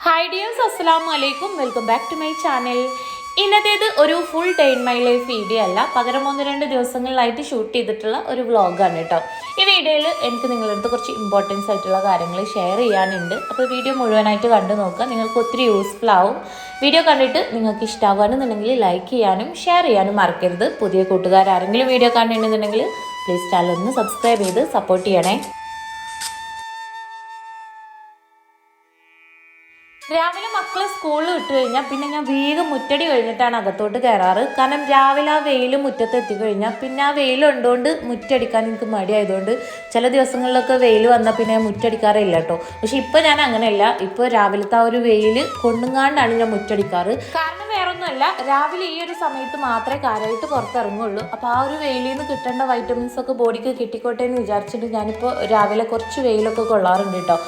Hi dears അസ്സലാമു അലൈക്കും welcome back to my channel ഇന്നത്തേത് ഒരു full day in my life video അല്ല. പകരം ഒന്ന് രണ്ട് ദിവസങ്ങളിലായിട്ട് ഷൂട്ട് ചെയ്തിട്ടുള്ള ഒരു വ്ളോഗാണ് കേട്ടോ. വീഡിയോയിൽ എനിക്ക് നിങ്ങളുടെ അടുത്ത് കുറച്ച് ഇമ്പോർട്ടൻസ് ആയിട്ടുള്ള കാര്യങ്ങൾ ഷെയർ ചെയ്യാനുണ്ട്. അപ്പോൾ വീഡിയോ മുഴുവനായിട്ട് കണ്ടു നോക്കുക. നിങ്ങൾക്ക് ഒത്തിരി യൂസ്ഫുൾ ആവും. വീഡിയോ കണ്ടിട്ട് നിങ്ങൾക്ക് ഇഷ്ടമാകാനെന്നുണ്ടെങ്കിൽ ലൈക്ക് ചെയ്യാനും ഷെയർ ചെയ്യാനും മറക്കരുത്. പുതിയ കൂട്ടുകാർ ആരെങ്കിലും വീഡിയോ കാണുന്നുണ്ടെന്നുണ്ടെങ്കിൽ പ്ലീസ് ചാനൽ ഒന്ന് സബ്സ്ക്രൈബ് ചെയ്ത് സപ്പോർട്ട് ചെയ്യണേ. രാവിലെ മക്കളെ സ്കൂളിൽ വിട്ട് കഴിഞ്ഞാൽ പിന്നെ ഞാൻ വേഗം മുറ്റടി കഴിഞ്ഞിട്ടാണ് അകത്തോട്ട് കയറാറ്. കാരണം രാവിലെ ആ വെയിൽ മുറ്റത്ത് എത്തിക്കഴിഞ്ഞാൽ പിന്നെ ആ വെയിൽ ഉണ്ടോണ്ട് മുറ്റടിക്കാൻ എനിക്ക് മടിയായതുകൊണ്ട് ചില ദിവസങ്ങളിലൊക്കെ വെയിൽ വന്നാൽ പിന്നെ മുറ്റടിക്കാറില്ല കേട്ടോ പക്ഷെ ഇപ്പൊ ഞാൻ അങ്ങനെയല്ല. ഇപ്പൊ രാവിലത്തെ ആ ഒരു വെയിൽ കൊണ്ടുങ്ങാണ്ടാണ് ഞാൻ മുറ്റടിക്കാറ്. കാരണം വേറൊന്നുമല്ല. രാവിലെ ഈ ഒരു സമയത്ത് മാത്രമേ കാര്യമായിട്ട് പുറത്തിറങ്ങുള്ളൂ. അപ്പോൾ ആ ഒരു വെയിലിൽ നിന്ന് കിട്ടേണ്ട വൈറ്റമിൻസ് ഒക്കെ ബോഡിക്ക് കിട്ടിക്കോട്ടെ എന്ന് വിചാരിച്ചിട്ട് ഞാനിപ്പോൾ രാവിലെ കുറച്ച് വെയിലൊക്കെ കൊള്ളാറുണ്ട് കേട്ടോ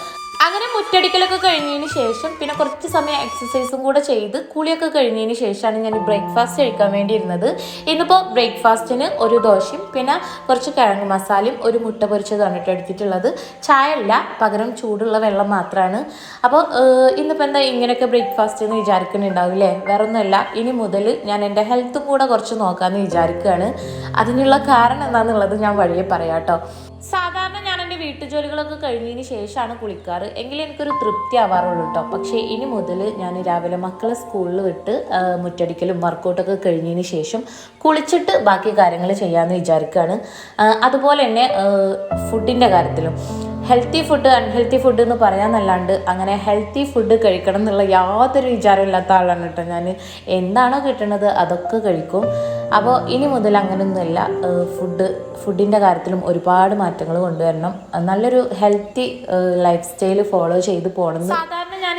അങ്ങനെ മുറ്റടിക്കലൊക്കെ കഴിഞ്ഞതിന് ശേഷം പിന്നെ കുറച്ച് സമയം എക്സസൈസും കൂടെ ചെയ്ത് കുളിയൊക്കെ കഴിഞ്ഞതിന് ശേഷമാണ് ഞാൻ ബ്രേക്ക്ഫാസ്റ്റ് കഴിക്കാൻ വേണ്ടി ഇരുന്നത് ഇന്നിപ്പോൾ ബ്രേക്ക്ഫാസ്റ്റിന് ഒരു ദോശയും പിന്നെ കുറച്ച് കിഴങ്ങ് മസാലയും ഒരു മുട്ട പൊരിച്ചതാണ് കേട്ടോ എടുത്തിട്ടുള്ളത്. ചായ അല്ല പകരം ചൂടുള്ള വെള്ളം മാത്രമാണ് അപ്പോൾ ഇന്നിപ്പോൾ എന്താ ഇങ്ങനെയൊക്കെ ബ്രേക്ക്ഫാസ്റ്റ് എന്ന് വിചാരിക്കുന്നുണ്ടാവില്ലേ വേറെ ഒന്നുമല്ല ഇനി മുതൽ ഞാൻ എന്റെ ഹെൽത്തും കൂടെ കുറച്ച് നോക്കാമെന്ന് വിചാരിക്കുകയാണ് അതിനുള്ള കാരണം എന്താണെന്നുള്ളത് ഞാൻ വഴിയെ പറയാം കേട്ടോ. സാധാരണ വീട്ടുജോലികളൊക്കെ കഴിഞ്ഞതിന് ശേഷമാണ് കുളിക്കാറ്. എങ്കിലും എനിക്കൊരു തൃപ്തി ആവാറുള്ളൂ കേട്ടോ പക്ഷേ ഇനി മുതൽ ഞാൻ രാവിലെ മക്കളെ സ്കൂളിൽ വിട്ട് മുറ്റടിക്കലും വർക്കൗട്ടൊക്കെ കഴിഞ്ഞതിന് ശേഷം കുളിച്ചിട്ട് ബാക്കി കാര്യങ്ങൾ ചെയ്യാമെന്ന് വിചാരിക്കുകയാണ് അതുപോലെ തന്നെ ഫുഡിന്റെ കാര്യത്തിലും. ഹെൽത്തി ഫുഡ് അൺഹെൽത്തി ഫുഡ് എന്ന് പറയാന്നല്ലാണ്ട് അങ്ങനെ ഹെൽത്തി ഫുഡ് കഴിക്കണം എന്നുള്ള യാതൊരു വിചാരമില്ലാത്ത ആളാണ് കേട്ടോ ഞാൻ എന്താണോ കിട്ടുന്നത് അതൊക്കെ കഴിക്കും. അപ്പോൾ ഇനി മുതൽ അങ്ങനെയൊന്നുമില്ല ഫുഡ് ഫുഡിന്റെ കാര്യത്തിലും ഒരുപാട് മാറ്റങ്ങൾ കൊണ്ടുവരണം. നല്ലൊരു ഹെൽത്തി ലൈഫ് സ്റ്റൈൽ ഫോളോ ചെയ്ത് പോകണമെന്ന്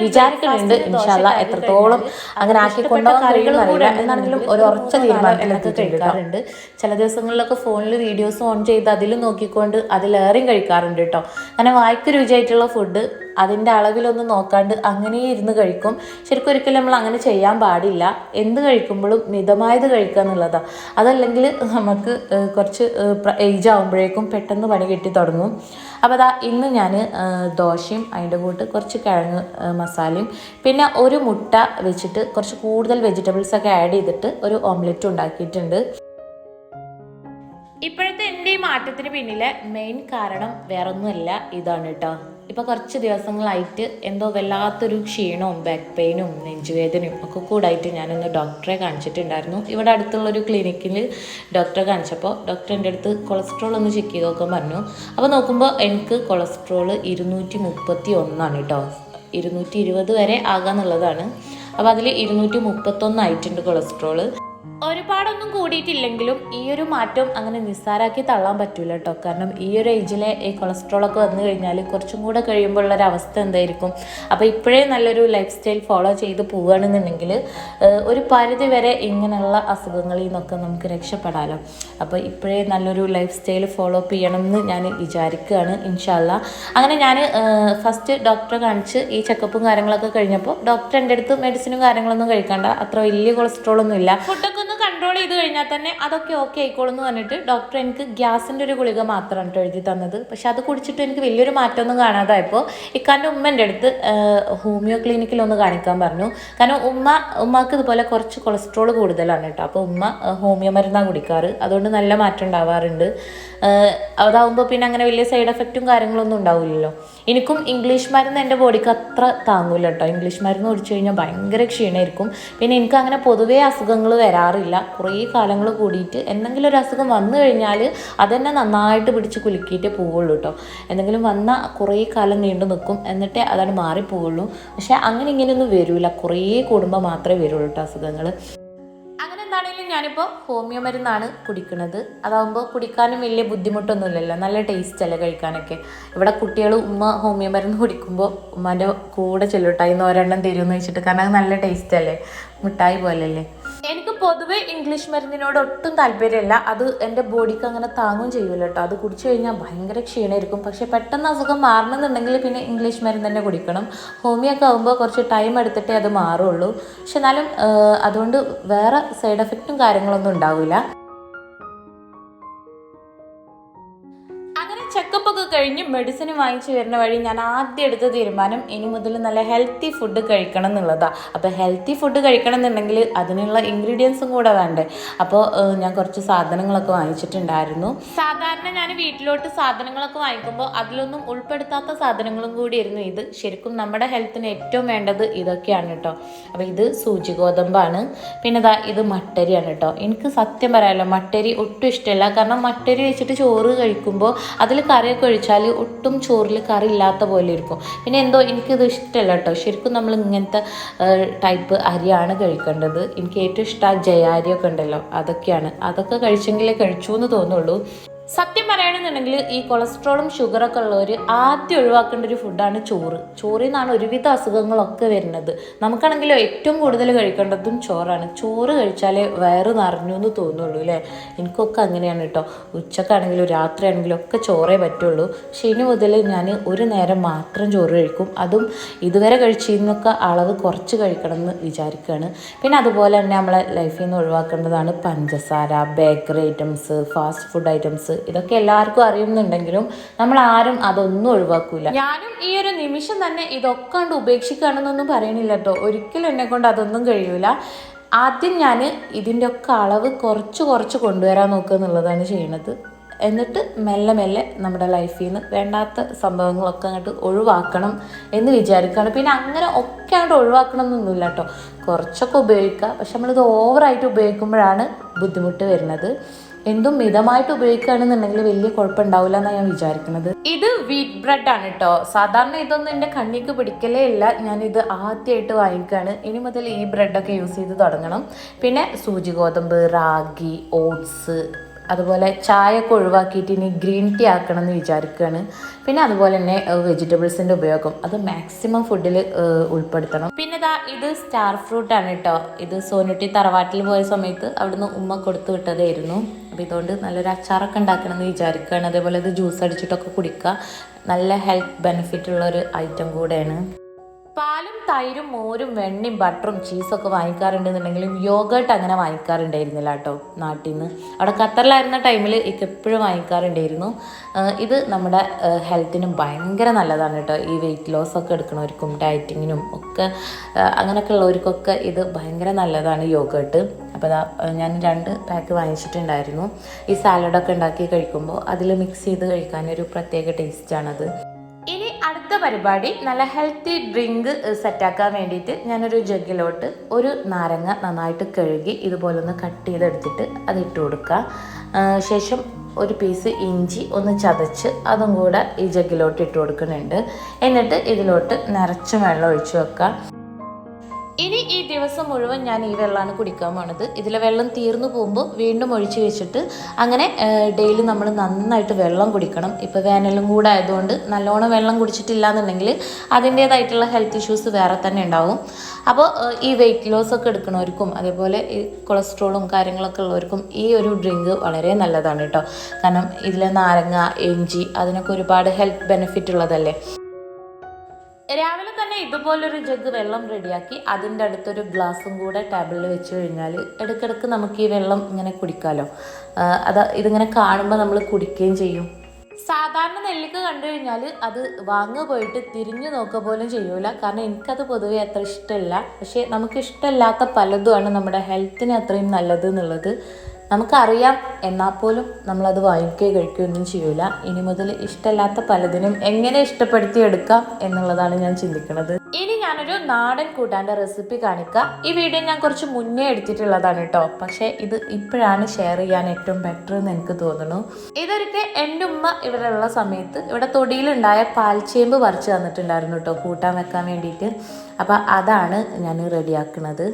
വിചാരിക്കുന്നുണ്ട്. ഇൻഷാല്ല എത്രത്തോളം അങ്ങനെ ആക്കി കൊണ്ടുപോകാൻ കഴിയുമെന്നറിയില്ല എന്നാണെങ്കിലും ഒരു ഉറച്ച തീരുമാനത്തിലൊക്കെ കഴിക്കാറുണ്ട്. ചില ദിവസങ്ങളിലൊക്കെ ഫോണിൽ വീഡിയോസ് ഓൺ ചെയ്ത് അതിൽ നോക്കിക്കൊണ്ട് അതിലേറെയും കഴിക്കാറുണ്ട് കേട്ടോ. അങ്ങനെ വായ്ക്ക് രുചിയായിട്ടുള്ള ഫുഡ് അതിന്റെ അളവിലൊന്നും നോക്കാണ്ട് അങ്ങനെ ഇരുന്ന് കഴിക്കും. ശരിക്കും ഒരിക്കലും നമ്മൾ അങ്ങനെ ചെയ്യാൻ പാടില്ല. എന്ത് കഴിക്കുമ്പോഴും മിതമായത് കഴിക്കുക എന്നുള്ളതാണ്. അതല്ലെങ്കിൽ നമുക്ക് കുറച്ച് ഏജ് ആകുമ്പോഴേക്കും പെട്ടെന്ന് പണി കിട്ടി തുടങ്ങും. അപ്പോൾ അതാ ഇന്ന് ഞാൻ ദോശയും അതിന്റെ കൂട്ട് കുറച്ച് കിഴങ്ങ് മസാലയും പിന്നെ ഒരു മുട്ട വെച്ചിട്ട് കുറച്ച് കൂടുതൽ വെജിറ്റബിൾസ് ഒക്കെ ആഡ് ചെയ്തിട്ട് ഒരു ഓംലെറ്റ് ഉണ്ടാക്കിയിട്ടുണ്ട്. ഇപ്പോഴത്തെ എന്റെ ഈ മാറ്റത്തിന് പിന്നിലെ മെയിൻ കാരണം വേറൊന്നുമല്ല ഇതാണ് കേട്ടോ ഇപ്പൊ കുറച്ച് ദിവസങ്ങളായിട്ട് എന്തോ വല്ലാത്തൊരു ക്ഷീണവും ബാക്ക് പെയിനും നെഞ്ചുവേദനയും ഒക്കെ കൂടായിട്ട് ഞാനൊന്ന് ഡോക്ടറെ കാണിച്ചിട്ടുണ്ടായിരുന്നു. ഇവിടെ അടുത്തുള്ള ഒരു ക്ലിനിക്കിൽ ഡോക്ടറെ കാണിച്ചപ്പോൾ ഡോക്ടർ എന്റെ അടുത്ത് കൊളസ്ട്രോൾ ഒന്ന് ചെക്ക് ചെയ്ത് നോക്കാൻ പറഞ്ഞു. അപ്പോൾ നോക്കുമ്പോൾ എനിക്ക് കൊളസ്ട്രോൾ ഇരുന്നൂറ്റി മുപ്പത്തി ഒന്നാണ് കേട്ടോ ഇരുന്നൂറ്റി ഇരുപത് വരെ ആകാന്നുള്ളതാണ്. അപ്പോൾ അതിൽ ഇരുന്നൂറ്റി മുപ്പത്തൊന്നായിട്ടുണ്ട് കൊളസ്ട്രോൾ ഒരുപാടൊന്നും കൂടിയിട്ടില്ലെങ്കിലും ഈ ഒരു മാറ്റം അങ്ങനെ നിസ്സാരാക്കി തള്ളാൻ പറ്റൂല കേട്ടോ കാരണം ഈ ഒരു ഏജിലെ ഈ കൊളസ്ട്രോൾ ഒക്കെ വന്നു കഴിഞ്ഞാൽ കുറച്ചും കൂടെ കഴിയുമ്പോൾ ഉള്ളൊരു അവസ്ഥ എന്തായിരിക്കും? അപ്പോൾ ഇപ്പോഴേ നല്ലൊരു ലൈഫ് സ്റ്റൈൽ ഫോളോ ചെയ്ത് പോവുകയാണെന്നുണ്ടെങ്കിൽ ഒരു പരിധി വരെ ഇങ്ങനെയുള്ള അസുഖങ്ങളിൽ നിന്നൊക്കെ നമുക്ക് രക്ഷപ്പെടാലോ. അപ്പോൾ ഇപ്പോഴേ നല്ലൊരു ലൈഫ് സ്റ്റൈൽ ഫോളോ അപ്പ് ചെയ്യണം എന്ന് ഞാൻ വിചാരിക്കുകയാണ്. ഇൻഷാല്ല അങ്ങനെ ഞാൻ ഫസ്റ്റ് ഡോക്ടറെ കാണിച്ച് ഈ ചെക്കപ്പും കാര്യങ്ങളൊക്കെ കഴിഞ്ഞപ്പോൾ ഡോക്ടർ എന്റെ അടുത്ത് മെഡിസിനും കാര്യങ്ങളൊന്നും കഴിക്കണ്ട. അത്ര വലിയ കൊളസ്ട്രോൾ ഒന്നും ഇല്ല. ഫുഡൊക്കെ ഒന്ന് കൺട്രോൾ ചെയ്ത് കഴിഞ്ഞാൽ തന്നെ അതൊക്കെ ഓക്കെ ആയിക്കോളും എന്ന് പറഞ്ഞിട്ട് ഡോക്ടർ എനിക്ക് ഗ്യാസിന്റെ ഒരു ഗുളിക മാത്രമാണ് എഴുതി തന്നത്. പക്ഷെ അത് കുടിച്ചിട്ട് എനിക്ക് വലിയൊരു മാറ്റമൊന്നും കാണാതായപ്പോൾ ഇക്കാന്റെ ഉമ്മന്റെ അടുത്ത് ഹോമിയോ ക്ലിനിക്കിൽ ഒന്ന് കാണിക്കാൻ പറഞ്ഞു. കാരണം ഉമ്മ ഉമ്മക്ക് ഇതുപോലെ കുറച്ച് കൊളസ്ട്രോൾ കൂടുതലാണ് കേട്ടോ. അപ്പോൾ ഉമ്മ ഹോമിയോ മരുന്നാണ് കുടിക്കാറ്. അതുകൊണ്ട് നല്ല മാറ്റം ഉണ്ടാവാറുണ്ട്. അതാവുമ്പോൾ പിന്നെ അങ്ങനെ വലിയ സൈഡ് എഫക്റ്റും കാര്യങ്ങളൊന്നും ഉണ്ടാവില്ലല്ലോ. എനിക്കും ഇംഗ്ലീഷ് മരുന്ന് എന്റെ ബോഡിക്ക് അത്ര താങ്ങൂല കേട്ടോ. ഇംഗ്ലീഷ് മരുന്ന് കുടിച്ചു കഴിഞ്ഞാൽ ഭയങ്കര ക്ഷീണമായിരിക്കും. പിന്നെ എനിക്ക് അങ്ങനെ പൊതുവേ അസുഖങ്ങൾ വരാറില്ല കുറേ കാലങ്ങൾ കൂടിയിട്ട് എന്തെങ്കിലും ഒരു അസുഖം വന്നു കഴിഞ്ഞാൽ അതെന്നെ നന്നായിട്ട് പിടിച്ച് കുലുക്കിയിട്ടേ പോവുള്ളൂ കേട്ടോ എന്തെങ്കിലും വന്നാൽ കുറേ കാലം നീണ്ടു നിൽക്കും എന്നിട്ടേ അതാണ് മാറിപ്പോവുള്ളൂ. പക്ഷെ അങ്ങനെ ഇങ്ങനെയൊന്നും വരില്ല കുറേ കൂടുമ്പോൾ മാത്രമേ വരുള്ളൂ കേട്ടോ അസുഖങ്ങൾ എന്താണെങ്കിലും ഞാനിപ്പോൾ ഹോമിയോ മരുന്നാണ് കുടിക്കുന്നത് അതാകുമ്പോൾ കുടിക്കാനും വലിയ ബുദ്ധിമുട്ടൊന്നുമില്ലല്ലോ. നല്ല ടേസ്റ്റ് അല്ലേ കഴിക്കാനൊക്കെ. ഇവിടെ കുട്ടികൾ ഉമ്മ ഹോമിയോ മരുന്ന് കുടിക്കുമ്പോൾ ഉമ്മാന്റെ കൂടെ ചെല്ലുട്ടായി ഒരെണ്ണം തരുമെന്ന് വെച്ചിട്ട്. കാരണം അത് നല്ല ടേസ്റ്റ് അല്ലേ? മിഠായി പോലെയല്ലേ എനിക്ക് പൊതുവെ ഇംഗ്ലീഷ് മരുന്നിനോട് ഒട്ടും താല്പര്യമില്ല. അത് എന്റെ ബോഡിക്ക് അങ്ങനെ താങ്ങും ചെയ്യൂല കേട്ടോ. അത് കുടിച്ചു കഴിഞ്ഞാൽ ഭയങ്കര ക്ഷീണമായിരിക്കും. പക്ഷെ പെട്ടെന്ന് അസുഖം മാറണമെന്നുണ്ടെങ്കിൽ പിന്നെ ഇംഗ്ലീഷ് മരുന്ന് തന്നെ കുടിക്കണം. ഹോമിയൊക്കെ ആകുമ്പോൾ കുറച്ച് ടൈം എടുത്തിട്ടേ അത് മാറുള്ളൂ. പക്ഷെ എന്നാലും അതുകൊണ്ട് വേറെ സൈഡ് എഫക്റ്റും കാര്യങ്ങളൊന്നും ഉണ്ടാവില്ല. കഴിഞ്ഞ് മെഡിസിൻ വാങ്ങിച്ചു വരുന്ന വഴി ഞാൻ ആദ്യം എടുത്ത തീരുമാനം ഇനി മുതൽ നല്ല ഹെൽത്തി ഫുഡ് കഴിക്കണം എന്നുള്ളതാണ് അപ്പോൾ ഹെൽത്തി ഫുഡ് കഴിക്കണം എന്നുണ്ടെങ്കിൽ അതിനുള്ള ഇൻഗ്രീഡിയൻസും കൂടെ വേണ്ടേ. അപ്പോൾ ഞാൻ കുറച്ച് സാധനങ്ങളൊക്കെ വാങ്ങിച്ചിട്ടുണ്ടായിരുന്നു. സാധാരണ ഞാൻ വീട്ടിലോട്ട് സാധനങ്ങളൊക്കെ വാങ്ങിക്കുമ്പോൾ അതിലൊന്നും ഉൾപ്പെടുത്താത്ത സാധനങ്ങളും കൂടിയായിരുന്നു ഇത്. ശരിക്കും നമ്മുടെ ഹെൽത്തിന് ഏറ്റവും വേണ്ടത് ഇതൊക്കെയാണ് കേട്ടോ അപ്പോൾ ഇത് സൂചി ഗോതമ്പാണ്. പിന്നെ ഇതാ ഇത് മട്ടരിയാണ് കേട്ടോ എനിക്ക് സത്യം പറയാമല്ലോ മട്ടരി ഒട്ടും ഇഷ്ടമല്ല കാരണം മട്ടരി വെച്ചിട്ട് ചോറ് കഴിക്കുമ്പോൾ അതിൽ കറിയൊക്കെ ഒഴിച്ചാൽ ഒട്ടും ചോറിൽ കറി ഇല്ലാത്ത പോലെ ഇരിക്കും. പിന്നെ എന്തോ എനിക്കിത് ഇഷ്ടമല്ല കേട്ടോ ശരിക്കും നമ്മൾ ഇങ്ങനത്തെ ടൈപ്പ് അരിയാണ് കഴിക്കേണ്ടത്. എനിക്ക് ഏറ്റവും ഇഷ്ടം ജയാരിയൊക്കെ ഉണ്ടല്ലോ അതൊക്കെയാണ്. അതൊക്കെ കഴിച്ചെങ്കിലേ കഴിച്ചു എന്ന് തോന്നുള്ളൂ. സത്യം പറയുകയാണെന്നുണ്ടെങ്കിൽ ഈ കൊളസ്ട്രോളും ഷുഗറൊക്കെ ഉള്ളവർ ആദ്യം ഒഴിവാക്കേണ്ട ഒരു ഫുഡാണ് ചോറ്. ചോറിൽ നിന്നാണ് ഒരുവിധ അസുഖങ്ങളൊക്കെ വരുന്നത്. നമുക്കാണെങ്കിലും ഏറ്റവും കൂടുതൽ കഴിക്കേണ്ടതും ചോറാണ്. ചോറ് കഴിച്ചാലേ വയറ് നിറഞ്ഞു എന്ന് തോന്നുള്ളൂ അല്ലേ എനിക്കൊക്കെ അങ്ങനെയാണ് കേട്ടോ ഉച്ചക്കാണെങ്കിലും രാത്രിയാണെങ്കിലും ഒക്കെ ചോറേ പറ്റുള്ളൂ. പക്ഷെ ഇനി മുതൽ ഞാൻ ഒരു നേരം മാത്രം ചോറ് കഴിക്കും. അതും ഇതുവരെ കഴിച്ചിരുന്നൊക്കെ അളവ് കുറച്ച് കഴിക്കണം എന്ന് വിചാരിക്കുകയാണ് പിന്നെ അതുപോലെ തന്നെ നമ്മളെ ലൈഫിൽ നിന്ന് ഒഴിവാക്കേണ്ടതാണ് പഞ്ചസാര bakery items fast food items ഇതൊക്കെ എല്ലാവർക്കും അറിയുന്നുണ്ടെങ്കിലും നമ്മൾ ആരും അതൊന്നും ഒഴിവാക്കൂല. ഞാനും ഈ ഒരു നിമിഷം തന്നെ ഇതൊക്കെ കണ്ട് ഉപേക്ഷിക്കുകയാണെന്നൊന്നും പറയണില്ല കേട്ടോ ഒരിക്കലും എന്നെ കൊണ്ട് അതൊന്നും കഴിയൂല. ആദ്യം ഞാൻ ഇതിന്റെ ഒക്കെ അളവ് കുറച്ച് കുറച്ച് കൊണ്ടുവരാൻ നോക്കുക എന്നുള്ളതാണ് ചെയ്യണത്. എന്നിട്ട് മെല്ലെ മെല്ലെ നമ്മുടെ ലൈഫിൽ നിന്ന് വേണ്ടാത്ത സംഭവങ്ങളൊക്കെ അങ്ങോട്ട് ഒഴിവാക്കണം എന്ന് വിചാരിക്കുകയാണ്. പിന്നെ അങ്ങനെ ഒക്കെ അങ്ങോട്ട് ഒഴിവാക്കണം എന്നൊന്നുമില്ല കേട്ടോ കുറച്ചൊക്കെ ഉപയോഗിക്കുക പക്ഷെ നമ്മളിത് ഓവറായിട്ട് ഉപയോഗിക്കുമ്പോഴാണ് ബുദ്ധിമുട്ട് വരുന്നത്. എന്തും മിതമായിട്ട് ഉപയോഗിക്കുകയാണെന്നുണ്ടെങ്കിൽ വലിയ കുഴപ്പമുണ്ടാവില്ല എന്നാണ് ഞാൻ വിചാരിക്കുന്നത്. ഇത് വീറ്റ് ബ്രെഡ് ആണ് കേട്ടോ സാധാരണ ഇതൊന്നും എന്റെ കണ്ണിക്ക് പിടിക്കലേ ഇല്ല. ഞാനിത് ആദ്യമായിട്ട് വാങ്ങിക്കുകയാണ്. ഇനി മുതൽ ഈ ബ്രെഡൊക്കെ യൂസ് ചെയ്ത് തുടങ്ങണം. പിന്നെ സൂചി ഗോതമ്പ് റാഗി ഓട്സ് അതുപോലെ ചായ ഒക്കെ ഒഴിവാക്കിയിട്ട് ഇനി ഗ്രീൻ ടീ ആക്കണം എന്ന് വിചാരിക്കുകയാണ്. പിന്നെ അതുപോലെ തന്നെ വെജിറ്റബിൾസിന്റെ ഉപയോഗം. അത് മാക്സിമം ഫുഡിൽ ഉൾപ്പെടുത്തണം. പിന്നെ ഇതാ ഇത് സ്റ്റാർ ഫ്രൂട്ട് ആണ് കേട്ടോ ഇത് സോനുട്ടി തറവാട്ടിൽ പോയ സമയത്ത് അവിടുന്ന് ഉമ്മ കൊടുത്തു വിട്ടതായിരുന്നു. അപ്പോൾ ഇതുകൊണ്ട് നല്ലൊരു അച്ചാറൊക്കെ ഉണ്ടാക്കണം എന്ന് വിചാരിക്കുകയാണ്. അതേപോലെ ഇത് ജ്യൂസ് അടിച്ചിട്ടൊക്കെ കുടിക്കുക. നല്ല ഹെൽത്ത് ബെനിഫിറ്റ് ഉള്ള ഒരു ഐറ്റം കൂടെയാണ്. പാലും തൈരും മോരും വെണ്ണയും ബട്ടറും ചീസൊക്കെ വാങ്ങിക്കാറുണ്ടെന്നുണ്ടെങ്കിലും യോഗേട്ട് അങ്ങനെ വാങ്ങിക്കാറുണ്ടായിരുന്നില്ല കേട്ടോ നാട്ടിൽ നിന്ന് അവിടെ ഖത്തറിലായിരുന്ന ടൈമിൽ എനിക്ക് എപ്പോഴും വാങ്ങിക്കാറുണ്ടായിരുന്നു. ഇത് നമ്മുടെ ഹെൽത്തിനും ഭയങ്കര നല്ലതാണ് കേട്ടോ. ഈ വെയിറ്റ് ലോസ് ഒക്കെ എടുക്കണവർക്കും ഡയറ്റിങ്ങിനും ഒക്കെ അങ്ങനെയൊക്കെ ഉള്ളവർക്കൊക്കെ ഇത് ഭയങ്കര നല്ലതാണ് യോഗേട്ട്. അപ്പോൾ ഞാൻ രണ്ട് പാക്ക് വാങ്ങിച്ചിട്ടുണ്ടായിരുന്നു. ഈ സാലഡൊക്കെ ഉണ്ടാക്കി കഴിക്കുമ്പോൾ അതിൽ മിക്സ് ചെയ്ത് കഴിക്കാനൊരു പ്രത്യേക ടേസ്റ്റാണത് പരിപാടി നല്ല ഹെൽത്തി ഡ്രിങ്ക് സെറ്റാക്കാൻ വേണ്ടിയിട്ട് ഞാനൊരു ജഗ്ഗിലോട്ട് ഒരു നാരങ്ങ നന്നായിട്ട് കഴുകി ഇതുപോലൊന്ന് കട്ട് ചെയ്തെടുത്തിട്ട് അത് ഇട്ട് കൊടുക്കുക ശേഷം ഒരു പീസ് ഇഞ്ചി ഒന്ന് ചതച്ച് അതും കൂടെ ഈ ജഗ്ഗിലോട്ട് ഇട്ട് കൊടുക്കുന്നുണ്ട്. എന്നിട്ട് ഇതിലോട്ട് നിറച്ച് വെള്ളം ഒഴിച്ചു വെക്കുക ഇനി ഈ ദിവസം മുഴുവൻ ഞാൻ ഈ വെള്ളമാണ് കുടിക്കാൻ പോണത്. ഇതിലെ വെള്ളം തീർന്നു പോകുമ്പോൾ വീണ്ടും ഒഴിച്ച് വെച്ചിട്ട് അങ്ങനെ ഡെയിലി നമ്മൾ നന്നായിട്ട് വെള്ളം കുടിക്കണം. ഇപ്പോൾ വേനലും കൂടെ ആയതുകൊണ്ട് നല്ലോണം വെള്ളം കുടിച്ചിട്ടില്ല എന്നുണ്ടെങ്കിൽ അതിന്റേതായിട്ടുള്ള ഹെൽത്ത് ഇഷ്യൂസ് വേറെ തന്നെ ഉണ്ടാവും. അപ്പോൾ ഈ വെയിറ്റ് ലോസ് ഒക്കെ എടുക്കുന്നവർക്കും അതേപോലെ ഈ കൊളസ്ട്രോളും കാര്യങ്ങളൊക്കെ ഉള്ളവർക്കും ഈ ഒരു ഡ്രിങ്ക് വളരെ നല്ലതാണ് കേട്ടോ. കാരണം ഇതിലെ നാരങ്ങ എഞ്ചി അതിനൊക്കെ ഒരുപാട് ഹെൽത്ത് ബെനിഫിറ്റ് ഉള്ളതല്ലേ? രാവിലെ തന്നെ ഇതുപോലൊരു ജഗ് വെള്ളം റെഡിയാക്കി അതിന്റെ അടുത്തൊരു ഗ്ലാസും കൂടെ ടേബിളിൽ വെച്ച് കഴിഞ്ഞാൽ ഇടയ്ക്കിടയ്ക്ക് നമുക്ക് ഈ വെള്ളം ഇങ്ങനെ കുടിക്കാമല്ലോ അത് ഇതിങ്ങനെ കാണുമ്പോൾ നമ്മൾ കുടിക്കുകയും ചെയ്യും. സാധാരണ നെല്ലിക്ക കണ്ടു കഴിഞ്ഞാൽ അത് വാങ്ങുക പോയിട്ട് തിരിഞ്ഞു നോക്കുക പോലും ചെയ്യൂല. കാരണം എനിക്കത് പൊതുവെ അത്ര ഇഷ്ടമില്ല പക്ഷേ നമുക്ക് ഇഷ്ടമില്ലാത്ത പലതുമാണ് നമ്മുടെ ഹെൽത്തിന് അത്രയും നല്ലത് എന്നുള്ളത്. നമുക്കറിയാം എന്നാൽ പോലും നമ്മളത് വാങ്ങിക്കുകയോ കഴിക്കുകയൊന്നും ചെയ്യൂല. ഇനി മുതൽ ഇഷ്ടമല്ലാത്ത പലതിനും എങ്ങനെ ഇഷ്ടപ്പെടുത്തി എടുക്കാം എന്നുള്ളതാണ് ഞാൻ ചിന്തിക്കുന്നത്. ഇനി ഞാനൊരു നാടൻ കൂട്ടാന്റെ റെസിപ്പി കാണിക്കാം. ഈ വീഡിയോ ഞാൻ കുറച്ച് മുന്നേ എടുത്തിട്ടുള്ളതാണ് കേട്ടോ. പക്ഷേ ഇത് ഇപ്പോഴാണ് ഷെയർ ചെയ്യാൻ ഏറ്റവും ബെറ്റർ എന്ന് എനിക്ക് തോന്നുന്നു. ഇതൊരിക്കൽ എന്റെ ഉമ്മ ഇവിടെ ഉള്ള സമയത്ത് ഇവിടെ തൊടിയിലുണ്ടായ പാൽച്ചേമ്പ് പറിച്ച് തന്നിട്ടുണ്ടായിരുന്നു കേട്ടോ കൂട്ടാൻ വെക്കാൻ വേണ്ടിയിട്ട്. അപ്പോൾ അതാണ് ഞാൻ റെഡിയാക്കുന്നത്.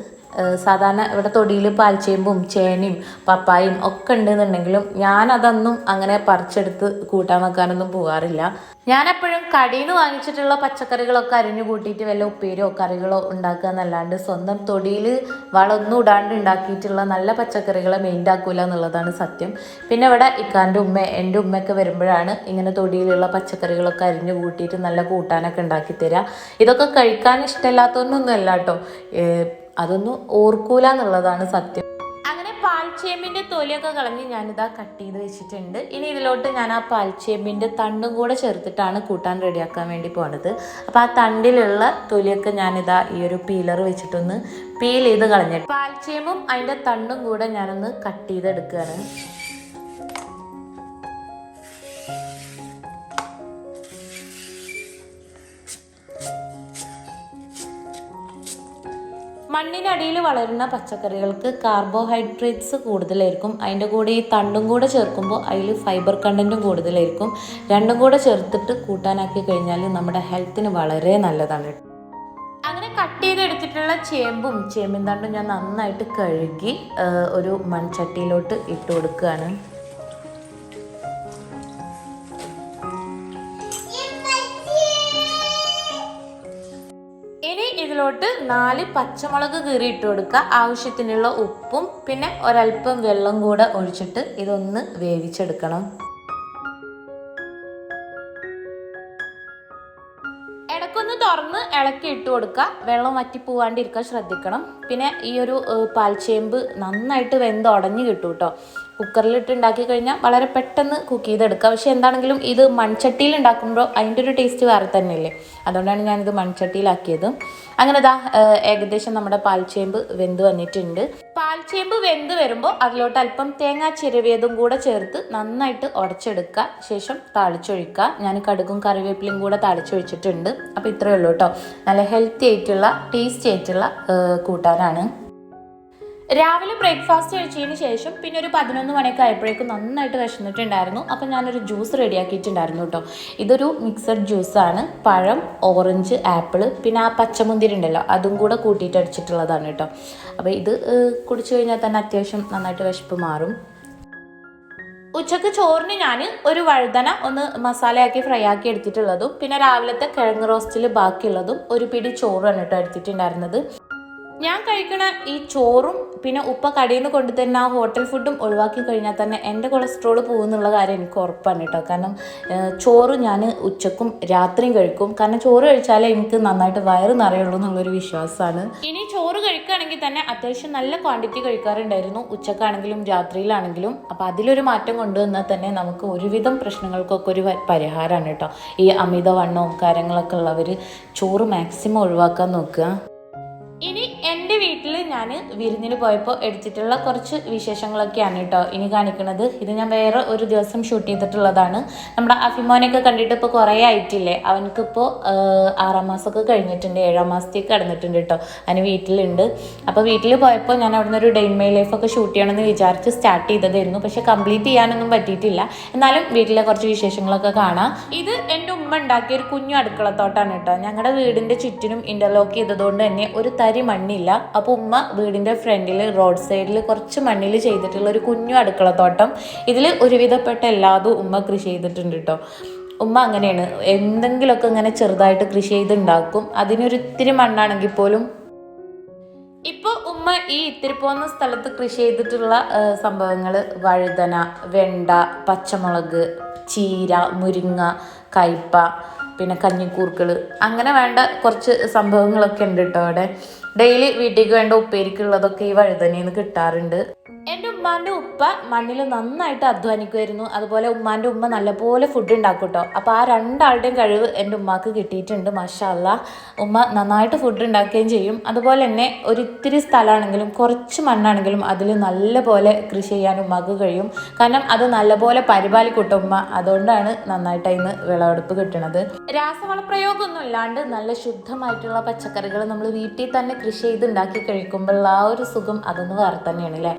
സാധാരണ ഇവിടെ തൊടിയിൽ പാൽച്ചേമ്പും ചേനയും പപ്പായും ഒക്കെ ഉണ്ടെന്നുണ്ടെങ്കിലും ഞാനതൊന്നും അങ്ങനെ പറിച്ചെടുത്ത് കൂട്ടാൻ വെക്കാനൊന്നും പോകാറില്ല ഞാനെപ്പോഴും കടയിൽ നിന്ന് വാങ്ങിച്ചിട്ടുള്ള പച്ചക്കറികളൊക്കെ അരിഞ്ഞു കൂട്ടിയിട്ട് വല്ല ഉപ്പേരിയോ കറികളോ ഉണ്ടാക്കുക എന്നല്ലാണ്ട് സ്വന്തം തൊടിയിൽ വളമൊന്നും ഇടാണ്ട് ഉണ്ടാക്കിയിട്ടുള്ള നല്ല പച്ചക്കറികളെ മെയിന്റാക്കൂല എന്നുള്ളതാണ് സത്യം. പിന്നെ ഇവിടെ ഇക്കാന്റെ ഉമ്മ എന്റെ ഉമ്മയൊക്കെ വരുമ്പോഴാണ് ഇങ്ങനെ തൊടിയിലുള്ള പച്ചക്കറികളൊക്കെ അരിഞ്ഞു കൂട്ടിയിട്ട് നല്ല കൂട്ടാനൊക്കെ ഉണ്ടാക്കി തരിക ഇതൊക്കെ കഴിക്കാൻ ഇഷ്ടമില്ലാത്തതൊന്നും കേട്ടോ. അതൊന്നും ഓർക്കൂല എന്നുള്ളതാണ് സത്യം. അങ്ങനെ പാൽച്ചേമ്പിന്റെ തൊലിയൊക്കെ കളഞ്ഞ് ഞാനിതാ കട്ട് ചെയ്ത് വെച്ചിട്ടുണ്ട്. ഇനി ഇതിലോട്ട് ഞാൻ ആ പാൽച്ചേമ്പിന്റെ തണ്ടും കൂടെ ചേർത്തിട്ടാണ് കൂട്ടാൻ റെഡിയാക്കാൻ വേണ്ടി പോണത്. അപ്പോൾ ആ തണ്ടിലുള്ള തൊലിയൊക്കെ ഞാനിതാ ഈ ഒരു പീലർ വെച്ചിട്ടൊന്ന് പീൽ ചെയ്ത് കളഞ്ഞിട്ട്. പാൽച്ചേമ്പും അതിന്റെ തണ്ടും കൂടെ ഞാനൊന്ന് കട്ട് ചെയ്തെടുക്കുകയാണ്. മണ്ണിനടിയിൽ വളരുന്ന പച്ചക്കറികൾക്ക് കാർബോഹൈഡ്രേറ്റ്സ് കൂടുതലായിരിക്കും. അതിന്റെ കൂടെ ഈ തണ്ടും കൂടെ ചേർക്കുമ്പോൾ അതിൽ ഫൈബർ കണ്ടന്റും കൂടുതലായിരിക്കും. രണ്ടും കൂടെ ചേർത്തിട്ട് കൂട്ടാനാക്കി കഴിഞ്ഞാൽ നമ്മുടെ ഹെൽത്തിന് വളരെ നല്ലതാണ്. അങ്ങനെ കട്ട് ചെയ്തെടുത്തിട്ടുള്ള ചേമ്പും ചേമ്പിൻ തണ്ടും ഞാൻ നന്നായിട്ട് കഴുകി ഒരു മൺചട്ടിയിലോട്ട് ഇട്ട് കൊടുക്കുകയാണ്. നാല് പച്ചമുളക് കീറി ഇട്ട് കൊടുക്കുക. ആവശ്യത്തിനുള്ള ഉപ്പും പിന്നെ ഒരല്പം വെള്ളം കൂടെ ഒഴിച്ചിട്ട് ഇതൊന്ന് വേവിച്ചെടുക്കണം. ഇടക്കൊന്ന് തുറന്ന് ഇളക്കി ഇട്ട് കൊടുക്കുക. വെള്ളം വറ്റി പോവാണ്ടിരിക്കാൻ ശ്രദ്ധിക്കണം. പിന്നെ ഈ ഒരു പാൽച്ചേമ്പ് നന്നായിട്ട് വെന്ത് ഉടഞ്ഞു കിട്ടും കേട്ടോ കുക്കറിലിട്ട് ഉണ്ടാക്കി കഴിഞ്ഞാൽ വളരെ പെട്ടെന്ന് കുക്ക് ചെയ്തെടുക്കുക. പക്ഷേ എന്താണെങ്കിലും ഇത് മൺചട്ടിയിൽ ഉണ്ടാക്കുമ്പോൾ അതിന്റെ ഒരു ടേസ്റ്റ് വേറെ തന്നെയല്ലേ? അതുകൊണ്ടാണ് ഞാനിത് മൺചട്ടിയിലാക്കിയത്. അങ്ങനെ ദാ ഏകദേശം നമ്മുടെ പാൽച്ചേമ്പ് വെന്ത് വന്നിട്ടുണ്ട്. പാൽച്ചേമ്പ് വെന്ത് വരുമ്പോൾ അതിലോട്ട് അല്പം തേങ്ങാ ചിരവിയതും കൂടെ ചേർത്ത് നന്നായിട്ട് ഉടച്ചെടുക്കുക. ശേഷം താളിച്ചൊഴിക്കുക. ഞാൻ കടുകും കറിവേപ്പിലയും കൂടെ താളിച്ചൊഴിച്ചിട്ടുണ്ട്. അപ്പോൾ ഇത്രയേ ഉള്ളൂ കേട്ടോ. നല്ല ഹെൽത്തി ആയിട്ടുള്ള ടേസ്റ്റി ആയിട്ടുള്ള കൂട്ടാനാണ്. രാവിലെ ബ്രേക്ക്ഫാസ്റ്റ് കഴിച്ചതിന് ശേഷം പിന്നെ ഒരു പതിനൊന്ന് മണിയൊക്കെ ആയപ്പോഴേക്കും നന്നായിട്ട് വിശന്നിട്ടുണ്ടായിരുന്നു. അപ്പം ഞാനൊരു ജ്യൂസ് റെഡിയാക്കിയിട്ടുണ്ടായിരുന്നു കേട്ടോ. ഇതൊരു മിക്സഡ് ജ്യൂസാണ്. പഴം ഓറഞ്ച് ആപ്പിൾ പിന്നെ ആ പച്ചമുന്തിരി ഉണ്ടല്ലോ അതും കൂടെ കൂട്ടിയിട്ട് അടിച്ചിട്ടുള്ളതാണ് കേട്ടോ. അപ്പോൾ ഇത് കുടിച്ചു കഴിഞ്ഞാൽ തന്നെ അത്യാവശ്യം നന്നായിട്ട് വിശപ്പ് മാറും. ഉച്ചയ്ക്ക് ചോറിന് ഞാൻ ഒരു വഴുതന ഒന്ന് മസാലയാക്കി ഫ്രൈ ആക്കി എടുത്തിട്ടുള്ളതും പിന്നെ രാവിലത്തെ കിഴങ്ങ് റോസ്റ്റിൽ ബാക്കിയുള്ളതും ഒരു പിടി ചോറുമാണ് കേട്ടോ എടുത്തിട്ടുണ്ടായിരുന്നത്. ഞാൻ കഴിക്കണ ഈ ചോറും പിന്നെ ഉപ്പ കടയിൽ നിന്ന് കൊണ്ടു തന്നെ ആ ഹോട്ടൽ ഫുഡും ഒഴിവാക്കി കഴിഞ്ഞാൽ തന്നെ എന്റെ കൊളസ്ട്രോൾ പോകുന്നുള്ള കാര്യം എനിക്ക് ഉറപ്പാണ് കേട്ടോ. കാരണം ചോറ് ഞാൻ ഉച്ചക്കും രാത്രിയും കഴിക്കും. കാരണം ചോറ് കഴിച്ചാലേ എനിക്ക് നന്നായിട്ട് വയറ് നിറയുള്ളൂ എന്നുള്ളൊരു വിശ്വാസമാണ്. ഇനി ചോറ് കഴിക്കുകയാണെങ്കിൽ തന്നെ അത്യാവശ്യം നല്ല ക്വാണ്ടിറ്റി കഴിക്കാറുണ്ടായിരുന്നു. ഉച്ചക്കാണെങ്കിലും രാത്രിയിലാണെങ്കിലും. അപ്പോൾ അതിലൊരു മാറ്റം കൊണ്ടുവന്നാൽ തന്നെ നമുക്ക് ഒരുവിധം പ്രശ്നങ്ങൾക്കൊക്കെ ഒരു പരിഹാരമാണ് കേട്ടോ. ഈ അമിതവണ്ണവും കാര്യങ്ങളൊക്കെ ഉള്ളവർ ചോറ് മാക്സിമം ഒഴിവാക്കാൻ നോക്കുക. ഇനി എന്റെ വീട്ടിൽ ഞാൻ വിരുന്നിന് പോയപ്പോൾ എടുത്തിട്ടുള്ള കുറച്ച് വിശേഷങ്ങളൊക്കെയാണ് കേട്ടോ ഇനി കാണിക്കുന്നത്. ഇത് ഞാൻ വേറെ ഒരു ദിവസം ഷൂട്ട് ചെയ്തിട്ടുള്ളതാണ്. നമ്മുടെ അഫിമോനൊക്കെ കണ്ടിട്ട് ഇപ്പോൾ കുറേ ആയിട്ടില്ലേ? അവനക്കിപ്പോൾ ആറാം മാസമൊക്കെ കഴിഞ്ഞിട്ടുണ്ട് ഏഴാം മാസത്തേക്ക് കടന്നിട്ടുണ്ട് കേട്ടോ. അവന് വീട്ടിലുണ്ട്. അപ്പോൾ വീട്ടിൽ പോയപ്പോൾ ഞാൻ അവിടെ നിന്ന് ഒരു ഡെയിൻ മൈ ലൈഫൊക്കെ ഷൂട്ട് ചെയ്യണമെന്ന് വിചാരിച്ച് സ്റ്റാർട്ട് ചെയ്തതായിരുന്നു. പക്ഷെ കംപ്ലീറ്റ് ചെയ്യാനൊന്നും പറ്റിയിട്ടില്ല. എന്നാലും വീട്ടിലെ കുറച്ച് വിശേഷങ്ങളൊക്കെ കാണാം. ഇത് എന്റെ ഉമ്മ ഉണ്ടാക്കിയ ഒരു കുഞ്ഞു അടുക്കളത്തോട്ടാണ് കേട്ടോ. ഞങ്ങളുടെ വീടിന്റെ ചുറ്റിനും ഇന്റർലോക്ക് ചെയ്തതുകൊണ്ട് തന്നെ ഒരു തരി മണ്ണില്ല. അപ്പോൾ ഉമ്മ വീടിന്റെ ഫ്രണ്ടിൽ റോഡ് സൈഡിൽ കുറച്ച് മണ്ണിൽ ചെയ്തിട്ടുള്ള ഒരു കുഞ്ഞു അടുക്കളത്തോട്ടം. ഇതിൽ ഒരുവിധപ്പെട്ട എല്ലാതും ഉമ്മ കൃഷി ചെയ്തിട്ടുണ്ട് കേട്ടോ ഉമ്മ അങ്ങനെയാണ്. എന്തെങ്കിലുമൊക്കെ ഇങ്ങനെ ചെറുതായിട്ട് കൃഷി ചെയ്തുണ്ടാക്കും. അതിനൊരിത്തിരി മണ്ണാണെങ്കിൽ പോലും. ഇപ്പോൾ ഉമ്മ ഈ ഇത്തിരി പോകുന്ന സ്ഥലത്ത് കൃഷി ചെയ്തിട്ടുള്ള സംഭവങ്ങൾ വഴുതന വെണ്ട പച്ചമുളക് ചീര മുരിങ്ങ കയ്പ പിന്നെ കഞ്ഞിക്കൂർക്കൾ അങ്ങനെ വേണ്ട കുറച്ച് സംഭവങ്ങളൊക്കെ ഉണ്ട് കേട്ടോ അവിടെ. ഡെയിലി വീട്ടിലേക്ക് വേണ്ട ഉപ്പേരിക്കുള്ളതൊക്കെ ഈ വഴുതനയിൽ നിന്ന് കിട്ടാറുണ്ട്. ഉമ്മാന്റെ ഉപ്പ മണ്ണിൽ നന്നായിട്ട് അധ്വാനിക്കുമായിരുന്നു അതുപോലെ ഉമ്മാന്റെ ഉമ്മ നല്ലപോലെ ഫുഡ് ഉണ്ടാക്കും കേട്ടോ അപ്പോൾ ആ രണ്ടാളുടെയും കഴിവ് എന്റെ ഉമ്മാക്ക് കിട്ടിയിട്ടുണ്ട് മഷാല്ല ഉമ്മ നന്നായിട്ട് ഫുഡ് ഉണ്ടാക്കുകയും ചെയ്യും. അതുപോലെ തന്നെ ഒരിത്തിരി സ്ഥലമാണെങ്കിലും കുറച്ച് മണ്ണാണെങ്കിലും അതിൽ നല്ലപോലെ കൃഷി ചെയ്യാൻ ഉമ്മാക്ക് കഴിയും. കാരണം അത് നല്ലപോലെ പരിപാലിക്കൂട്ടോ ഉമ്മ. അതുകൊണ്ടാണ് നന്നായിട്ട് അതിന് വിളവെടുപ്പ് കിട്ടുന്നത് രാസവളപ്രയോഗമൊന്നും ഇല്ലാണ്ട് നല്ല ശുദ്ധമായിട്ടുള്ള പച്ചക്കറികൾ നമ്മൾ വീട്ടിൽ തന്നെ കൃഷി ചെയ്ത് ഉണ്ടാക്കി കഴിക്കുമ്പോഴുള്ള ആ ഒരു സുഖം അതൊന്ന് വേറെ തന്നെയാണ് അല്ലേ?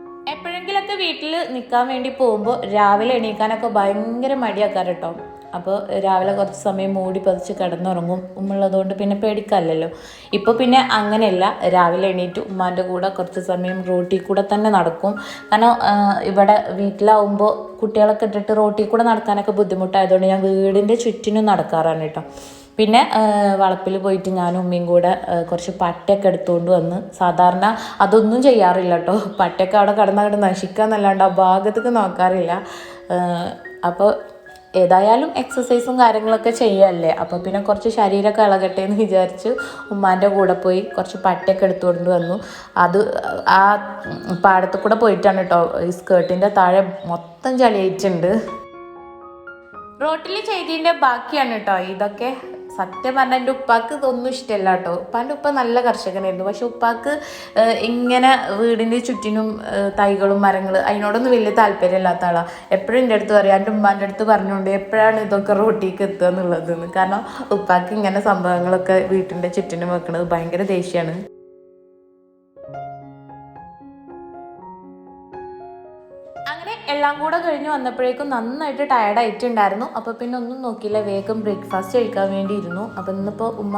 വീട്ടിൽ നിൽക്കാൻ വേണ്ടി പോകുമ്പോൾ രാവിലെ എണീക്കാനൊക്കെ ഭയങ്കര മടിയാക്കാറ് കേട്ടോ അപ്പോൾ രാവിലെ കുറച്ച് സമയം മൂടി പതിച്ച് കിടന്നുറങ്ങും. ഉമ്മുള്ളതുകൊണ്ട് പിന്നെ പേടിക്കല്ലല്ലോ. ഇപ്പോൾ പിന്നെ അങ്ങനെയല്ല. രാവിലെ എണീറ്റ് ഉമ്മാന്റെ കൂടെ കുറച്ച് സമയം റോട്ടിൽ കൂടെ തന്നെ നടക്കും. കാരണം ഇവിടെ വീട്ടിലാവുമ്പോൾ കുട്ടികളൊക്കെ ഇട്ടിട്ട് റോട്ടിൽ കൂടെ നടക്കാനൊക്കെ ബുദ്ധിമുട്ടായതുകൊണ്ട് ഞാൻ വീടിന്റെ ചുറ്റിനും നടക്കാറാണ് കേട്ടോ പിന്നെ വളപ്പിൽ പോയിട്ട് ഞാനും ഉമ്മയും കൂടെ കുറച്ച് പട്ടയൊക്കെ എടുത്തുകൊണ്ട് വന്ന് സാധാരണ അതൊന്നും ചെയ്യാറില്ല കേട്ടോ പട്ടയൊക്കെ അവിടെ കിടന്ന് അങ്ങോട്ട് നശിക്കാന്നല്ലാണ്ട് ആ ഭാഗത്തേക്ക് നോക്കാറില്ല. അപ്പോൾ ഏതായാലും എക്സസൈസും കാര്യങ്ങളൊക്കെ ചെയ്യല്ലേ? അപ്പോൾ പിന്നെ കുറച്ച് ശരീരമൊക്കെ ഇളകട്ടെ എന്ന് വിചാരിച്ച് ഉമ്മാന്റെ കൂടെ പോയി കുറച്ച് പട്ടയൊക്കെ എടുത്തുകൊണ്ട് വന്നു. അത് ആ പാടത്ത് കൂടെ പോയിട്ടാണ് കേട്ടോ ഈ സ്കേർട്ടിന്റെ താഴെ മൊത്തം ചളിയായിട്ടുണ്ട്. റോട്ടിൽ ചെയ്തതിന്റെ ബാക്കിയാണ് കേട്ടോ ഇതൊക്കെ. സത്യം പറഞ്ഞാൽ എന്റെ ഉപ്പാക്ക് ഇതൊന്നും ഇഷ്ടമല്ല കേട്ടോ. ഉപ്പാന്റെ ഉപ്പ നല്ല കർഷകനായിരുന്നു. പക്ഷെ ഉപ്പാക്ക് ഇങ്ങനെ വീടിന്റെ ചുറ്റിനും തൈകളും മരങ്ങൾ അതിനോടൊന്നും വലിയ താല്പര്യമില്ലാത്ത ആളാണ് എപ്പോഴും എന്റെ അടുത്ത് പറയും എന്റെ ഉമ്മാന്റെ അടുത്ത് പറഞ്ഞുകൊണ്ട് എപ്പോഴാണ് ഇതൊക്കെ റോട്ടിലേക്ക് എത്തുക എന്നുള്ളതെന്ന് കാരണം ഉപ്പാക്ക് ഇങ്ങനെ സംഭവങ്ങളൊക്കെ വീട്ടിന്റെ ചുറ്റിനും വെക്കുന്നത് ഭയങ്കര ദേഷ്യമാണ് അങ്ങനെ എല്ലാം കൂടെ കഴിഞ്ഞ് വന്നപ്പോഴേക്കും നന്നായിട്ട് ടയർഡ് ആയിട്ടുണ്ടായിരുന്നു. അപ്പോൾ പിന്നെ ഒന്നും നോക്കിയില്ല. വേഗം ബ്രേക്ക്ഫാസ്റ്റ് കഴിക്കാൻ വേണ്ടി ഇരുന്നു അപ്പോൾ ഇന്നിപ്പോൾ ഉമ്മ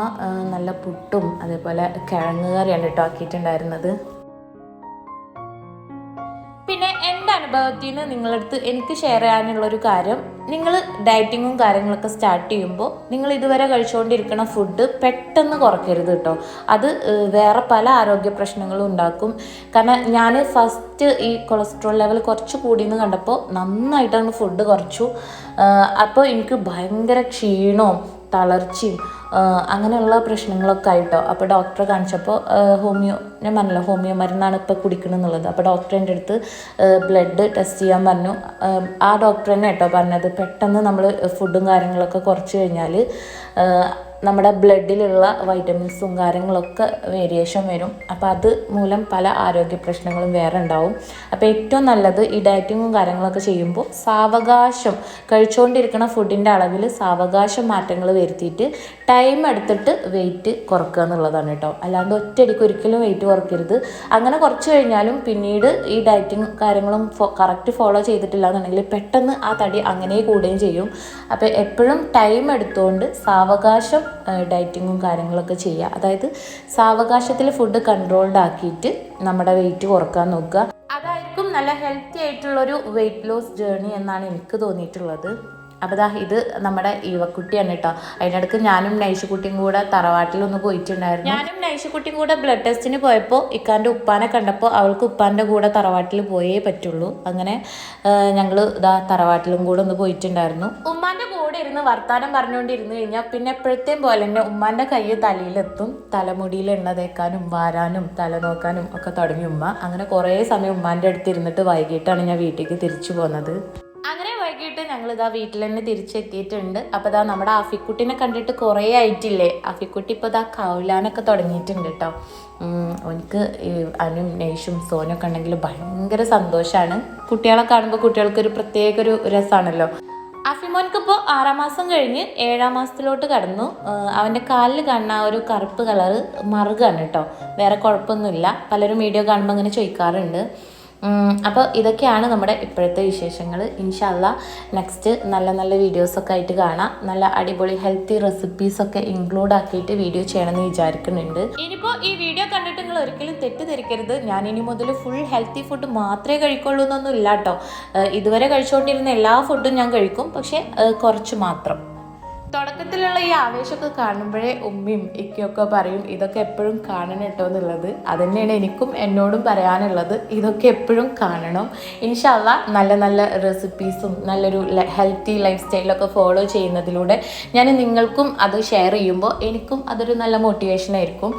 നല്ല പുട്ടും അതേപോലെ കിഴങ്ങ് കറിയാണ് കേട്ടോ ആക്കിയിട്ടുണ്ടായിരുന്നത്. പിന്നെ എന്റെ അനുഭവത്തിൽ നിന്ന് നിങ്ങളടുത്ത് എനിക്ക് ഷെയർ ചെയ്യാനുള്ള ഒരു കാര്യം നിങ്ങൾ ഡയറ്റിങ്ങും കാര്യങ്ങളൊക്കെ സ്റ്റാർട്ട് ചെയ്യുമ്പോൾ നിങ്ങൾ ഇതുവരെ കഴിച്ചുകൊണ്ടിരിക്കുന്ന ഫുഡ് പെട്ടെന്ന് കുറയ്ക്കരുത് കേട്ടോ അത് വേറെ പല ആരോഗ്യ പ്രശ്നങ്ങളും ഉണ്ടാക്കും. കാരണം ഞാൻ ഫസ്റ്റ് ഈ കൊളസ്ട്രോൾ ലെവൽ കുറച്ച് കൂടിയെന്ന് കണ്ടപ്പോൾ നന്നായിട്ടാണ് ഫുഡ് കുറച്ചു. അപ്പോൾ എനിക്ക് ഭയങ്കര ക്ഷീണവും തളർച്ചയും അങ്ങനെയുള്ള പ്രശ്നങ്ങളൊക്കെ ആയിട്ടോ. അപ്പോൾ ഡോക്ടറെ കാണിച്ചപ്പോൾ ഹോമിയോ ഞാൻ പറഞ്ഞല്ലോ ഹോമിയോ മരുന്നാണ് ഇപ്പോൾ കുടിക്കണമെന്നുള്ളത് അപ്പോൾ ഡോക്ടർ എന്റെ അടുത്ത് ബ്ലഡ് ടെസ്റ്റ് ചെയ്യാൻ പറഞ്ഞു. ആ, ഡോക്ടർ തന്നെ കേട്ടോ പറഞ്ഞത്. പെട്ടെന്ന് നമ്മൾ ഫുഡും കാര്യങ്ങളൊക്കെ കുറച്ച് കഴിഞ്ഞാൽ നമ്മുടെ ബ്ലഡിലുള്ള വൈറ്റമിൻസും കാര്യങ്ങളൊക്കെ വേരിയേഷൻ വരും. അപ്പോൾ അത് മൂലം പല ആരോഗ്യ പ്രശ്നങ്ങളും വേറെ ഉണ്ടാവും. അപ്പോൾ ഏറ്റവും നല്ലത് ഈ ഡയറ്റിങ്ങും കാര്യങ്ങളൊക്കെ ചെയ്യുമ്പോൾ സാവകാശം കഴിച്ചുകൊണ്ടിരിക്കുന്ന ഫുഡിന്റെ അളവിൽ സാവകാശം മാറ്റങ്ങൾ വരുത്തിയിട്ട് ടൈം എടുത്തിട്ട് വെയിറ്റ് കുറക്കുക എന്നുള്ളതാണ് കേട്ടോ. അല്ലാണ്ട് ഒറ്റയടിക്ക് ഒരിക്കലും വെയിറ്റ് കുറയ്ക്കരുത് അങ്ങനെ കുറച്ച് കഴിഞ്ഞാലും പിന്നീട് ഈ ഡയറ്റിങ് കാര്യങ്ങളും കറക്റ്റ് ഫോളോ ചെയ്തിട്ടില്ല എന്നുണ്ടെങ്കിൽ പെട്ടെന്ന് ആ തടി അങ്ങനെ കൂടുകയും ചെയ്യും. അപ്പോൾ എപ്പോഴും ടൈം എടുത്തുകൊണ്ട് സാവകാശം ഡയറ്റിങ്ങും കാര്യങ്ങളൊക്കെ ചെയ്യുക. അതായത് സാവകാശത്തിൽ ഫുഡ് കൺട്രോൾഡ് ആക്കിയിട്ട് നമ്മുടെ വെയിറ്റ് കുറയ്ക്കാൻ നോക്കുക. അതായിരിക്കും നല്ല ഹെൽത്തി ആയിട്ടുള്ളൊരു വെയിറ്റ് ലോസ് ജേർണി എന്നാണ് എനിക്ക് തോന്നിയിട്ടുള്ളത്. അപ്പോൾ ദാ ഇത് നമ്മുടെ യുവക്കുട്ടിയാണ് കേട്ടോ അതിനിടക്ക് ഞാനും നൈഷുക്കുട്ടിയും കൂടെ തറവാട്ടിലൊന്ന് പോയിട്ടുണ്ടായിരുന്നു. ഞാനും നൈഷുക്കുട്ടിയും കൂടെ ബ്ലഡ് ടെസ്റ്റിന് പോയപ്പോൾ ഇക്കാന്റെ ഉപ്പാനെ കണ്ടപ്പോൾ അവൾക്ക് ഉപ്പാന്റെ കൂടെ തറവാട്ടിൽ പോയേ പറ്റുള്ളൂ. അങ്ങനെ ഞങ്ങൾ ഇതാ തറവാട്ടിലും കൂടെ ഒന്ന് പോയിട്ടുണ്ടായിരുന്നു. കൂടെ ഇരുന്ന് വർത്താനം പറഞ്ഞുകൊണ്ടിരുന്നു കഴിഞ്ഞാൽ പിന്നെ എപ്പോഴത്തെയും പോലെ തന്നെ ഉമ്മാന്റെ കൈ തലയിലെത്തും തലമുടിയിൽ എണ്ണ തേക്കാനും വാരാനും തല നോക്കാനും ഒക്കെ തുടങ്ങി ഉമ്മ. അങ്ങനെ കുറേ സമയം ഉമ്മാന്റെ അടുത്ത് ഇരുന്നിട്ട് വൈകിട്ടാണ് ഞാൻ വീട്ടിലേക്ക് തിരിച്ചു പോകുന്നത് അങ്ങനെ വൈകിട്ട് ഞങ്ങൾ ഇതാ വീട്ടിൽ തന്നെ തിരിച്ചെത്തിയിട്ടുണ്ട്. അപ്പോൾ ഇതാ നമ്മുടെ ആഫിക്കുട്ടിനെ കണ്ടിട്ട് കുറേ ആയിട്ടില്ലേ? ആഫിക്കുട്ടി ഇപ്പോൾ ഇതാ കൗലാനൊക്കെ തുടങ്ങിയിട്ടുണ്ട് കേട്ടോ എനിക്ക് അനും നേഷും സോനൊക്കെ ഉണ്ടെങ്കിൽ ഭയങ്കര സന്തോഷമാണ് കുട്ടികളെ കാണുമ്പോൾ കുട്ടികൾക്കൊരു പ്രത്യേക ഒരു രസമാണല്ലോ അഫിമോൻക്ക് ഇപ്പോൾ ആറാം മാസം കഴിഞ്ഞ് ഏഴാം മാസത്തിലോട്ട് കടന്നു. അവന്റെ കാലിൽ കാണുന്ന ആ ഒരു കറുപ്പ് കളറ് മറുകാണ് കേട്ടോ. വേറെ കുഴപ്പമൊന്നുമില്ല. പലരും വീഡിയോ കാണുമ്പോൾ അങ്ങനെ ചോദിക്കാറുണ്ട്. അപ്പോൾ ഇതൊക്കെയാണ് നമ്മുടെ ഇപ്പോഴത്തെ വിശേഷങ്ങൾ. ഇൻഷല്ല നെക്സ്റ്റ് നല്ല നല്ല വീഡിയോസൊക്കെ ആയിട്ട് കാണാം. നല്ല അടിപൊളി ഹെൽത്തി റെസിപ്പീസൊക്കെ ഇൻക്ലൂഡ് ആക്കിയിട്ട് വീഡിയോ ചെയ്യണമെന്ന് വിചാരിക്കുന്നുണ്ട്. ഇനിയിപ്പോൾ ഈ വീഡിയോ കണ്ടിട്ട് നിങ്ങൾ ഒരിക്കലും തെറ്റിദ്ധരിക്കരുത്. ഞാൻ ഇനി മുതൽ ഫുൾ ഹെൽത്തി ഫുഡ് മാത്രമേ കഴിക്കുള്ളൂ എന്നൊന്നും ഇല്ല കേട്ടോ ഇതുവരെ കഴിച്ചുകൊണ്ടിരുന്ന എല്ലാ ഫുഡും ഞാൻ കഴിക്കും. പക്ഷേ കുറച്ച് മാത്രം. തുടക്കത്തിലുള്ള ഈ ആവേശമൊക്കെ കാണുമ്പോഴേ ഉമ്മയും ഇക്കയൊക്കെ പറയും ഇതൊക്കെ എപ്പോഴും കാണണം കേട്ടോ എന്നുള്ളത് അതുതന്നെയാണ് എനിക്കും എന്നോടും പറയാനുള്ളത്. ഇതൊക്കെ എപ്പോഴും കാണണം. ഇൻഷല്ല നല്ല നല്ല റെസിപ്പീസും നല്ലൊരു ഹെൽത്തി ലൈഫ് സ്റ്റൈലൊക്കെ ഫോളോ ചെയ്യുന്നതിലൂടെ ഞാൻ നിങ്ങൾക്കും അത് ഷെയർ ചെയ്യുമ്പോൾ എനിക്കും അതൊരു നല്ല മോട്ടിവേഷൻ ആയിരിക്കും.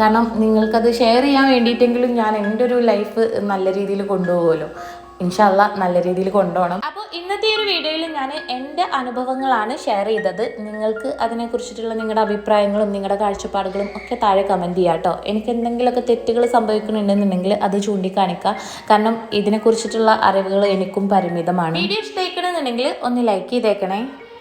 കാരണം നിങ്ങൾക്കത് ഷെയർ ചെയ്യാൻ വേണ്ടിയിട്ടെങ്കിലും ഞാൻ എന്റെ ഒരു ലൈഫ് നല്ല രീതിയിൽ കൊണ്ടുപോകുമല്ലോ. ഇൻഷല്ല നല്ല രീതിയിൽ കൊണ്ടുപോകണം. അപ്പോൾ ഇന്നത്തെ ഒരു വീഡിയോയിൽ ഞാൻ എന്റെ അനുഭവങ്ങളാണ് ഷെയർ ചെയ്തത്. നിങ്ങൾക്ക് അതിനെക്കുറിച്ചിട്ടുള്ള നിങ്ങളുടെ അഭിപ്രായങ്ങളും നിങ്ങളുടെ കാഴ്ചപ്പാടുകളും ഒക്കെ താഴെ കമന്റ് ചെയ്യാം കേട്ടോ. എനിക്ക് എന്തെങ്കിലുമൊക്കെ തെറ്റുകൾ സംഭവിക്കുന്നുണ്ടെന്നുണ്ടെങ്കിൽ അത് ചൂണ്ടിക്കാണിക്കുക. കാരണം ഇതിനെക്കുറിച്ചിട്ടുള്ള അറിവുകൾ എനിക്കും പരിമിതമാണ്. വീഡിയോ ഇഷ്ടമായിക്കണമെന്നുണ്ടെങ്കിൽ ഒന്ന് ലൈക്ക് ചെയ്തേക്കണേ.